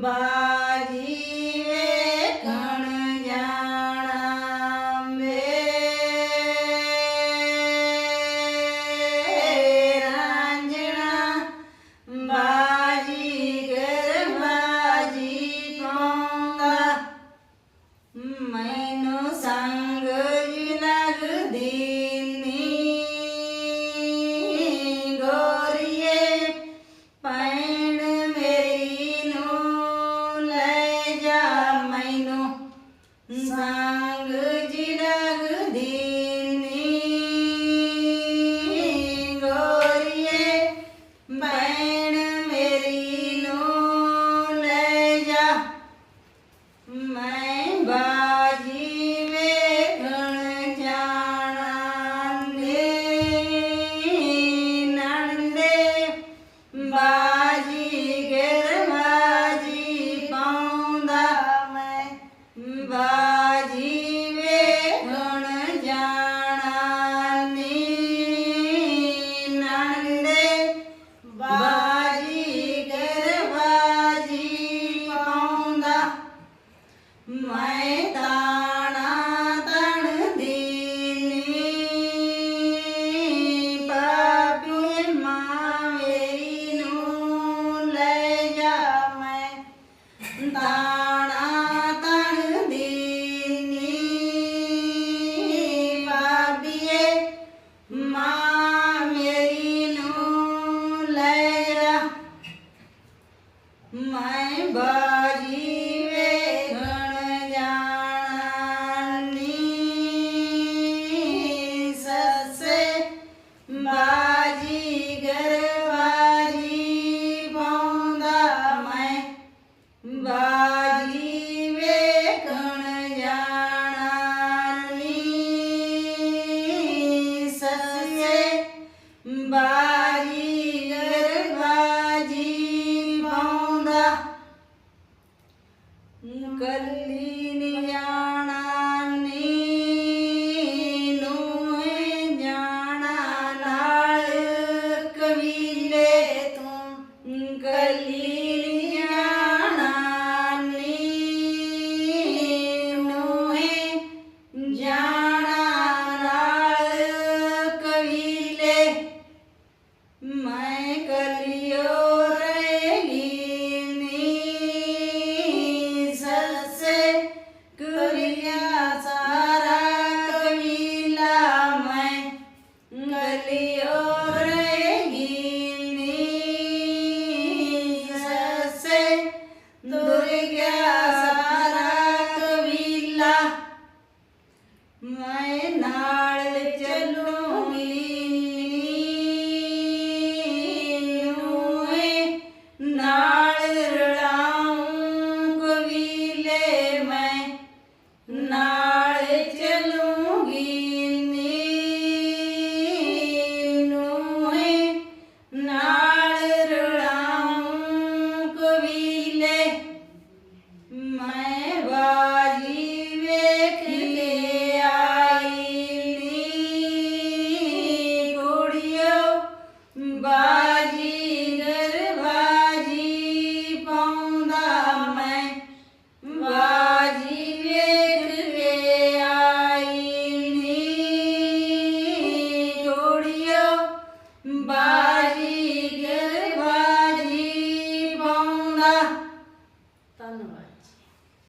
Bye. ਮੈਂ ਬਾਜੀ ਵੇਖਣ ਜਾਣਨੀ ਸਸੇ ਬਾਜੀ ਘਰ ਬਾਜੀ ਪਾਉਂਦਾ ਮੈਂ ਬਾਜੀ ਵੇਖਣ ਜਾਣਨੀ ਸਸੇ ਬਾਜੀ Lily. Bye.